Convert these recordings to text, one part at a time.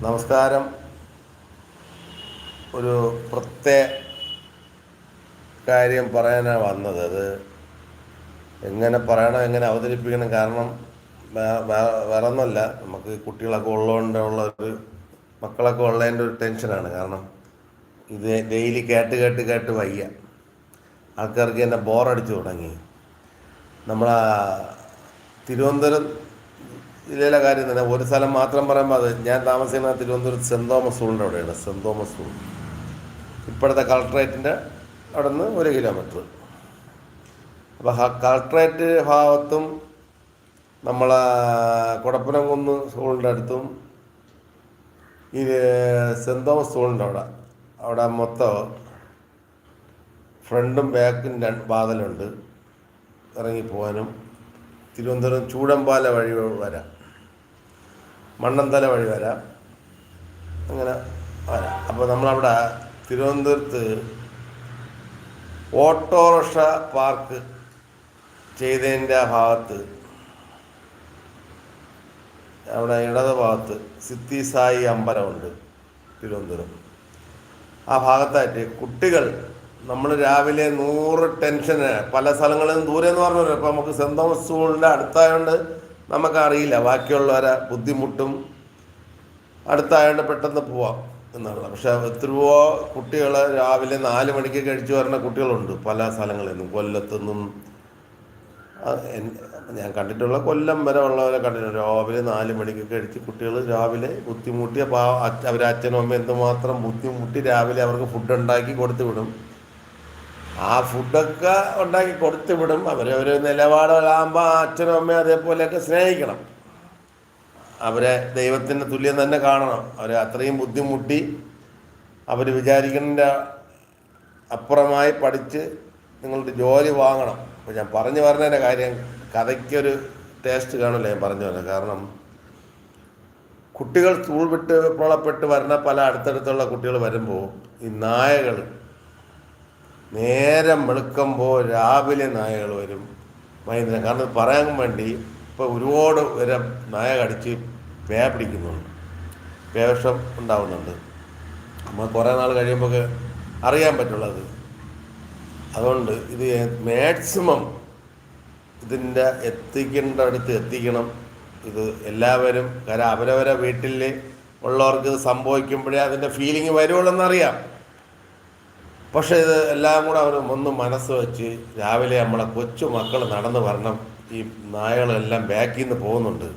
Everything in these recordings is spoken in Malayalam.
നമസ്കാരം. ഒരു പ്രത്യേക കാര്യം പറയാനാണ് വന്നത്. അത് എങ്ങനെ പറയണം എങ്ങനെ അവതരിപ്പിക്കണം കാരണം വേ- വേ- വേറെ ഒന്നുമല്ല നമുക്ക് കുട്ടികളൊക്കെ ഉള്ളതുകൊണ്ട് ഉള്ള ഒരു മക്കളൊക്കെ ഉള്ളതിന്റെ ഒരു ടെൻഷനാണ്. കാരണം ഇത് ഡെയിലി കേട്ട് കേട്ട് കേട്ട് വയ്യ. ആൾക്കാർക്ക് എന്നെ ബോറടിച്ചു തുടങ്ങി. നമ്മളാ തിരുവനന്തപുരം ജില്ലയിലെ കാര്യം തന്നെ ഒരു സ്ഥലം മാത്രം പറയുമ്പോൾ അത് ഞാൻ താമസിക്കുന്ന തിരുവനന്തപുരത്ത് സെന്റ് തോമസ് സ്കൂളിന്റെ അവിടെയാണ് സെന്റ് തോമസ് സ്കൂൾ ഇപ്പോഴത്തെ കളക്ട്രേറ്റിന്റെ അവിടെ നിന്ന് ഒരു കിലോമീറ്റർ. അപ്പോൾ കളക്ട്രേറ്റ് ഭാഗത്തും നമ്മളെ കുടപ്പനംകുന്ന് സ്കൂളിന്റെ അടുത്തും ഈ സെന്റ് തോമസ് സ്കൂളിന്റെ അവിടെ അവിടെ മൊത്തം ഫ്രണ്ടും ബാക്കും രണ്ട് വാതിലുണ്ട് ഇറങ്ങിപ്പോകാനും തിരുവനന്തപുരം ചൂടമ്പാല വഴി വരാം. മണ്ണന്തല വഴി വരാം. അങ്ങനെ വരാം. അപ്പോൾ നമ്മളവിടെ തിരുവനന്തപുരത്ത് ഓട്ടോറിക്ഷ പാർക്ക് ചെയ്തതിന്റെ ആ ഭാഗത്ത് അവിടെ ഇടത് ഭാഗത്ത് സിദ്ധി സായി അമ്പലമുണ്ട് തിരുവനന്തപുരം. ആ ഭാഗത്തായിട്ട് കുട്ടികൾ നമ്മൾ രാവിലെ നൂറ് ടെൻഷന് പല സ്ഥലങ്ങളിൽ നിന്ന് ദൂരെ എന്ന് പറഞ്ഞു ഇപ്പം നമുക്ക് സെന്റ് തോമസ് സ്കൂളിന്റെ അടുത്തായതുകൊണ്ട് നമുക്കറിയില്ല ബാക്കിയുള്ളവരെ ബുദ്ധിമുട്ടും അടുത്തായതുകൊണ്ട് പെട്ടെന്ന് പോവാം എന്നുള്ളത്. പക്ഷെ എത്രയോ കുട്ടികൾ രാവിലെ നാല് മണിക്ക് കഴിച്ചു വരുന്ന കുട്ടികളുണ്ട് പല സ്ഥലങ്ങളിൽ നിന്നും. കൊല്ലത്തുനിന്നും ഞാൻ കണ്ടിട്ടുള്ള കൊല്ലം വരെ ഉള്ളവരെ കണ്ടിട്ടുണ്ട്. രാവിലെ നാല് മണിക്ക് കഴിച്ച് കുട്ടികൾ രാവിലെ ബുദ്ധിമുട്ടി അപ്പോൾ അവർ അച്ഛനും അമ്മയും എന്തുമാത്രം ബുദ്ധിമുട്ടി രാവിലെ അവർക്ക് ഫുഡ് ഉണ്ടാക്കി കൊടുത്തു വിടും. ആ ഫുഡൊക്കെ ഉണ്ടാക്കി കൊടുത്തു വിടും. അവരവർ നിലപാടുകളാകുമ്പോൾ ആ അച്ഛനും അമ്മയും അതേപോലെയൊക്കെ സ്നേഹിക്കണം. അവരെ ദൈവത്തിന്റെ തുല്യം തന്നെ കാണണം. അവരെ അത്രയും ബുദ്ധിമുട്ടി അവർ വിചാരിക്കുന്നതിന്റെ അപ്പുറമായി പഠിച്ച് നിങ്ങളുടെ ജോലി വാങ്ങണം. അപ്പോൾ ഞാൻ പറഞ്ഞു പറഞ്ഞതിന്റെ കാര്യം കഥയ്ക്കൊരു ടേസ്റ്റ് കാണില്ല ഞാൻ പറഞ്ഞു പറഞ്ഞത് കാരണം കുട്ടികൾ സ്കൂൾ വിട്ട് പുളപ്പെട്ട് വരുന്ന പല അടുത്തടുത്തുള്ള കുട്ടികൾ വരുമ്പോൾ ഈ നായകൾ നേരം വെളുക്കുമ്പോൾ രാവിലെ നായകൾ വരും. വൈകുന്നേരം കാരണം പറയാൻ വേണ്ടി ഇപ്പോൾ ഒരുപാട് വരെ നായ കടിച്ച് പേ പിടിക്കുന്നുണ്ട്. പേവിഷം ഉണ്ടാവുന്നുണ്ട്. നമ്മൾ കുറേ നാൾ കഴിയുമ്പോൾ അറിയാൻ പറ്റുള്ളത്. അതുകൊണ്ട് ഇത് മാക്സിമം ഇതിന്റെ എത്തിക്കേണ്ട അടുത്ത് എത്തിക്കണം. ഇത് എല്ലാവരും കാരണം അവരവരെ വീട്ടിൽ ഉള്ളവർക്ക് ഇത് സംഭവിക്കുമ്പോഴേ അതിന്റെ ഫീലിംഗ് വരുവുള്ളെന്നറിയാം. പക്ഷേ ഇത് എല്ലാം കൂടെ അവർ ഒന്ന് മനസ്സ് വെച്ച് രാവിലെ നമ്മളെ കൊച്ചു മക്കൾ നടന്നു വരണം. ഈ നായകളെല്ലാം ബാക്കിൽ നിന്ന് പോകുന്നുണ്ട്.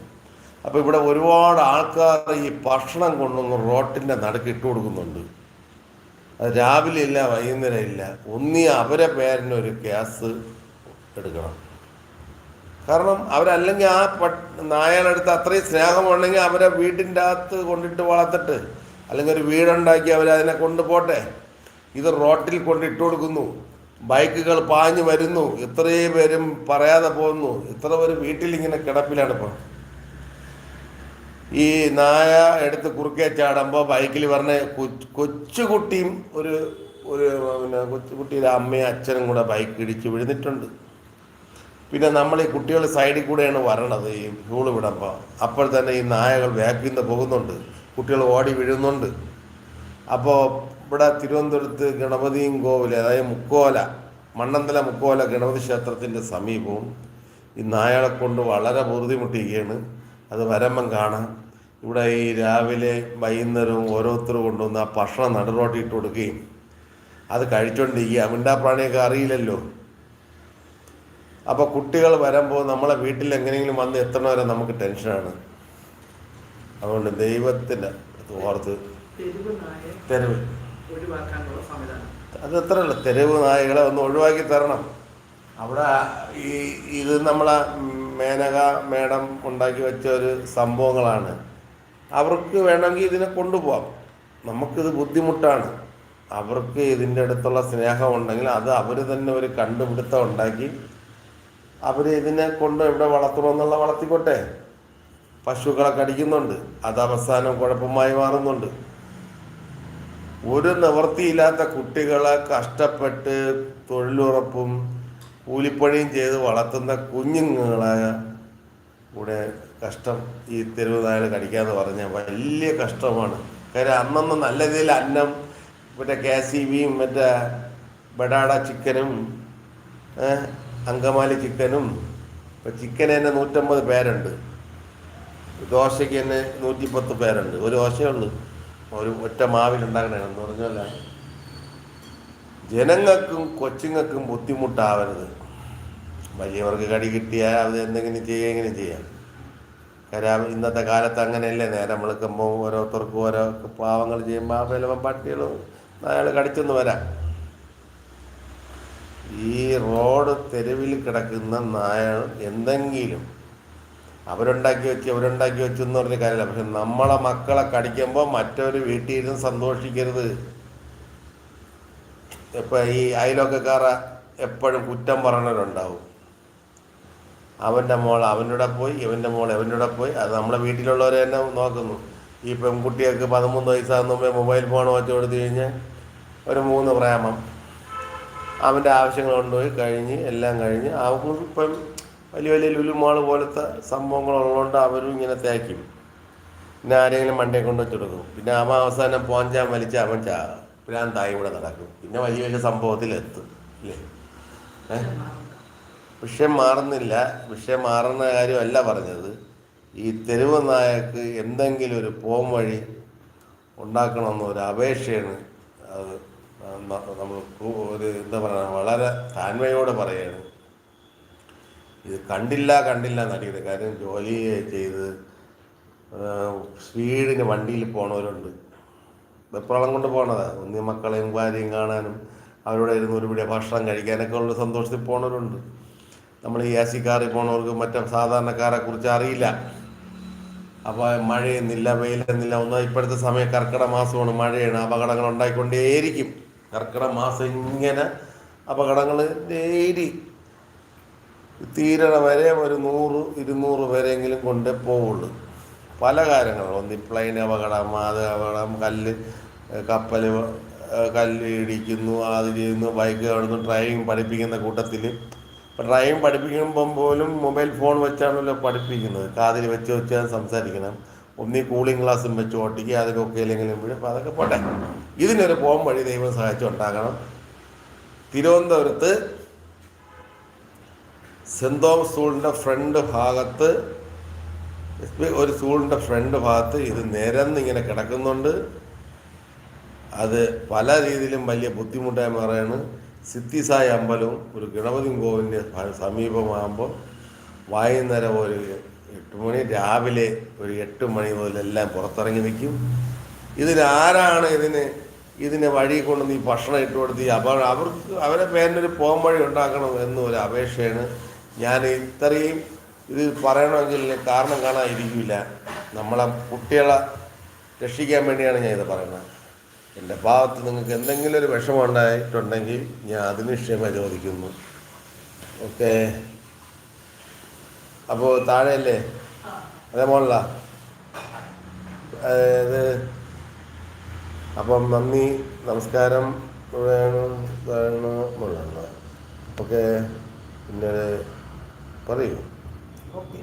അപ്പോൾ ഇവിടെ ഒരുപാട് ആൾക്കാർ ഈ ഭക്ഷണം കൊണ്ടൊന്ന് റോട്ടിന്റെ നടുക്ക് ഇട്ട് കൊടുക്കുന്നുണ്ട്. അത് രാവിലെ ഇല്ല വൈകുന്നേരം ഇല്ല. ഒന്നീ അവരെ പേരിന് ഒരു ഗ്യാസ് എടുക്കണം. കാരണം അവരല്ലെങ്കിൽ ആ പട്ട് നായകളടുത്ത് അത്രയും സ്നേഹമുണ്ടെങ്കിൽ അവരെ വീട്ടിന്റെ അകത്ത് കൊണ്ടിട്ട് വളർത്തിട്ട് അല്ലെങ്കിൽ ഒരു വീടുണ്ടാക്കി അവരതിനെ കൊണ്ടുപോട്ടെ. ഇത് റോട്ടിൽ കൊണ്ടിട്ട് കൊടുക്കുന്നു. ബൈക്കുകൾ പാഞ്ഞു വരുന്നു. ഇത്രയും പേരും പറയാതെ പോകുന്നു. ഇത്ര പേര് വീട്ടിൽ ഇങ്ങനെ കിടപ്പിലാണ് ഇപ്പം. ഈ നായ എടുത്ത് കുറുക്കെ ചാടുമ്പോൾ ബൈക്കിൽ പറഞ്ഞ കൊച്ചുകുട്ടിയും ഒരു ഒരു പിന്നെ കൊച്ചുകുട്ടിയുടെ അമ്മയും അച്ഛനും കൂടെ ബൈക്ക് ഇടിച്ച് വീഴുന്നിട്ടുണ്ട്. പിന്നെ നമ്മൾ ഈ കുട്ടികൾ സൈഡിൽ കൂടെയാണ് വരണത് ഈ ഫ്യൂൾ വിടുമ്പോൾ അപ്പോൾ തന്നെ ഈ നായകൾ വേക്കിന്ന് പോകുന്നുണ്ട്. കുട്ടികൾ ഓടി വീഴുന്നുണ്ട്. അപ്പോൾ ഇവിടെ തിരുവനന്തപുരത്ത് ഗണപതിയും കോവിൽ അതായത് മുക്കോല മണ്ണന്തല മുക്കോല ഗണപതി ക്ഷേത്രത്തിന്റെ സമീപവും ഈ നായാളെ കൊണ്ട് വളരെ ബുദ്ധിമുട്ടിയിരിക്കുകയാണ്. അത് വരമ്പം കാണാം ഇവിടെ ഈ രാവിലെ വൈകുന്നേരവും ഓരോരുത്തരും കൊണ്ടുവന്ന് ആ ഭക്ഷണം നടുറോട്ടി ഇട്ട് കൊടുക്കുകയും അത് കഴിച്ചുകൊണ്ടിരിക്കുക മിണ്ടാപ്രാണിയൊക്കെ അറിയില്ലല്ലോ. അപ്പോൾ കുട്ടികൾ വരുമ്പോൾ നമ്മളെ വീട്ടിൽ എങ്ങനെയെങ്കിലും വന്ന് എത്തണവരെ നമുക്ക് ടെൻഷനാണ്. അതുകൊണ്ട് ദൈവത്തിന്റെ ഓർത്ത് തെരുവ് അത് എത്രയല്ല തെരുവ് നായകളെ ഒന്ന് ഒഴിവാക്കി തരണം. അവിടെ ഈ ഇത് നമ്മളെ മേനക മേഡം ഉണ്ടാക്കി വെച്ച ഒരു സംഭവങ്ങളാണ്. അവർക്ക് വേണമെങ്കിൽ ഇതിനെ കൊണ്ടുപോകാം നമുക്കിത് ബുദ്ധിമുട്ടാണ്. അവർക്ക് ഇതിന്റെ അടുത്തുള്ള സ്നേഹം ഉണ്ടെങ്കിൽ അത് അവർ തന്നെ ഒരു കണ്ടുപിടുത്തം ഉണ്ടാക്കി അവർ ഇതിനെ കൊണ്ട് എവിടെ വളർത്തണമെന്നുള്ള വളർത്തിക്കോട്ടെ. പശുക്കളെ കടിക്കുന്നുണ്ട്. അത് അവസാനം കുഴപ്പമായി മാറുന്നുണ്ട്. ഒരു നിവൃത്തിയില്ലാത്ത കുട്ടികളെ കഷ്ടപ്പെട്ട് തൊഴിലുറപ്പും കൂലിപ്പണിയും ചെയ്ത് വളർത്തുന്ന കുഞ്ഞുങ്ങളെ കൂടെ കഷ്ടം ഈ തെരുവ് നായകൾ കടിക്കാന്ന് പറഞ്ഞാൽ വലിയ കഷ്ടമാണ്. കാര്യം അന്നന്ന് നല്ല രീതിയിൽ അന്നം മറ്റേ കെ സി ബിയും മറ്റേ ബഡാട ചിക്കനും അങ്കമാലി ചിക്കനും ഇപ്പം ചിക്കൻ തന്നെ നൂറ്റമ്പത് പേരുണ്ട്. ദോശയ്ക്ക് തന്നെ നൂറ്റിപ്പത്ത് പേരുണ്ട്. ഒരു ദോശയേ ഉള്ളൂ. ഒരു ഒറ്റ മാവിൽ ഉണ്ടാക്കണമെന്ന് പറഞ്ഞല്ല ജനങ്ങൾക്കും കൊച്ചുങ്ങൾക്കും ബുദ്ധിമുട്ടാവരുത്. വലിയവർക്ക് കടി കിട്ടിയാൽ അത് എന്തെങ്കിലും ചെയ്യുക എങ്ങനെ ചെയ്യാം? കാര്യം ഇന്നത്തെ കാലത്ത് അങ്ങനെയല്ലേ? നേരം വിളിക്കുമ്പോൾ ഓരോരുത്തർക്കും ഓരോ പാവങ്ങൾ ചെയ്യുമ്പോൾ ആ ചിലപ്പോൾ പട്ടികളും അയാൾ കടിച്ചെന്ന് വരാം. ഈ റോഡ് തെരുവിൽ കിടക്കുന്ന നായ എന്തെങ്കിലും അവരുണ്ടാക്കി വെച്ച് അവരുണ്ടാക്കി വെച്ചു എന്ന് പറഞ്ഞ കാര്യമില്ല. പക്ഷെ നമ്മളെ മക്കളെ കടിക്കുമ്പോൾ മറ്റവർ വീട്ടിൽ ഇരുന്ന് സന്തോഷിക്കരുത്. ഇപ്പം ഈ അയലോക്കക്കാര എപ്പോഴും കുറ്റം പറയണവരുണ്ടാവും. അവന്റെ മോൾ അവന്റെ പോയി ഇവന്റെ മോൾ അവന്റെ പോയി. അത് നമ്മളെ വീട്ടിലുള്ളവരെ തന്നെ നോക്കുന്നു. ഈ പെൺകുട്ടികൾക്ക് പതിമൂന്ന് വയസ്സാകുന്ന മൊബൈൽ ഫോൺ വെച്ച് കൊടുത്തു കഴിഞ്ഞാൽ ഒരു മൂന്ന് പ്രേമം അവന്റെ ആവശ്യങ്ങൾ കൊണ്ടുപോയി കഴിഞ്ഞ് എല്ലാം കഴിഞ്ഞ് അവർക്ക് ഇപ്പം വലിയ വലിയ ലുലുമാൾ പോലത്തെ സംഭവങ്ങളുള്ളതുകൊണ്ട് അവരും ഇങ്ങനെ തേക്കും. പിന്നെ ആരെങ്കിലും മണ്ടയെ കൊണ്ട് വെച്ച് കൊടുക്കും. പിന്നെ അവൻ അവസാനം പോഞ്ചാൻ വലിച്ച അവൻ ചാ ഭ്രാന്തായി ഇവിടെ നടക്കും. പിന്നെ വലിയ വലിയ സംഭവത്തിലെത്തും ഏഹ് വിഷയം മാറുന്നില്ല. വിഷയം മാറുന്ന കാര്യമല്ല പറഞ്ഞത്. ഈ തെരുവ് നായക്ക് എന്തെങ്കിലും ഒരു പോം വഴി ഉണ്ടാക്കണമെന്ന ഒരു അപേക്ഷയാണ് അത്. നമ്മൾ ഒരു എന്താ പറയുക വളരെ താന്മയോടെ പറയുകയാണ്. ഇത് കണ്ടില്ല കണ്ടില്ല എന്നടിക്കരുത് കാര്യം ജോലി ചെയ്ത് സ്പീഡിന് വണ്ടിയിൽ പോണവരുണ്ട്. വെപ്രാളം കൊണ്ട് പോണതാണ് ഒന്നി മക്കളെയും ഭാര്യയും കാണാനും അവരോട് ഇരുന്ന് ഒരു പിടിയ ഭക്ഷണം കഴിക്കാനൊക്കെ ഉള്ള സന്തോഷത്തിൽ പോണവരുണ്ട്. നമ്മൾ ഈ എ സി കാറിൽ പോണവർക്ക് മറ്റേ സാധാരണക്കാരെ കുറിച്ച് അറിയില്ല. അപ്പോൾ മഴയെന്നില്ല വെയിലെന്നില്ല ഒന്നും ഇപ്പോഴത്തെ സമയം കർക്കിടക മാസമാണ്. മഴയാണ്. അപകടങ്ങൾ ഉണ്ടായിക്കൊണ്ടേയിരിക്കും. കർക്കിടക മാസം ഇങ്ങനെ അപകടങ്ങൾ ഡെയിലി തീരണ വരെ ഒരു നൂറ് ഇരുന്നൂറ് പേരെങ്കിലും കൊണ്ടേ പോവുള്ളൂ. പല കാര്യങ്ങളും. ഒന്ന് പ്ലെയിൻ അപകടം അത് അപകടം കല്ല് കപ്പൽ കല്ല് ഇടിക്കുന്നു അത് ചെയ്യുന്നു ബൈക്ക് കാണുന്നു ഡ്രൈവിംഗ് പഠിപ്പിക്കുന്ന കൂട്ടത്തിൽ ഡ്രൈവിംഗ് പഠിപ്പിക്കുമ്പം പോലും മൊബൈൽ ഫോൺ വെച്ചാണല്ലോ പഠിപ്പിക്കുന്നത്. കാതിൽ വെച്ച് വെച്ചാൽ സംസാരിക്കണം. ഒന്നി കൂളിംഗ് ഗ്ലാസും വെച്ച് ഓട്ടിക്കുക അതൊക്കെ ഒക്കെ ഇല്ലെങ്കിലും വീഴും അതൊക്കെ പോട്ടെ. ഇതിനൊരു പോം വഴി ദൈവം സഹായിച്ചു ഉണ്ടാക്കണം തിരുവനന്തപുരത്ത് സെന്റ് തോമസ് സ്കൂളിന്റെ ഫ്രണ്ട് ഭാഗത്ത് ഒരു സ്കൂളിന്റെ ഫ്രണ്ട് ഭാഗത്ത് ഇത് നേരം ഇങ്ങനെ കിടക്കുന്നുണ്ട്. അത് പല രീതിയിലും വലിയ ബുദ്ധിമുട്ടായി മാറുകയാണ്. സിദ്ധിസായി അമ്പലവും ഒരു ഗണപതി കോവിലിന്റെ സമീപമാകുമ്പോൾ വൈകുന്നേരം ഒരു എട്ട് മണി രാവിലെ ഒരു എട്ട് മണി മുതലെല്ലാം പുറത്തിറങ്ങി നിൽക്കും. ഇതിനാരാണ് ഇതിന് ഇതിനെ വഴി കൊണ്ടുവന്ന് ഈ ഭക്ഷണം ഇട്ട് അപകടം അവർക്ക് അവരെ പേരിനൊരു പോംവഴി ഉണ്ടാക്കണം എന്നൊരു അപേക്ഷയാണ് ഞാൻ ഇത്രയും ഇത് പറയണമെങ്കിൽ കാരണം കാണാതിരിക്കില്ല. നമ്മളെ കുട്ടികളെ രക്ഷിക്കാൻ വേണ്ടിയാണ് ഞാൻ ഇത് പറയുന്നത്. എന്റെ ഭാഗത്ത് നിങ്ങൾക്ക് എന്തെങ്കിലും ഒരു വിഷമം ഉണ്ടായിട്ടുണ്ടെങ്കിൽ ഞാൻ അതിന് ക്ഷമ ചോദിക്കുന്നു. ഓക്കെ. അപ്പോൾ താഴെയല്ലേ? അതേ മോളല്ല ഇത് അപ്പം നന്ദി നമസ്കാരം. വേണം വേണം ഓക്കെ. പിന്നെ പറയൂ ഓക്കെ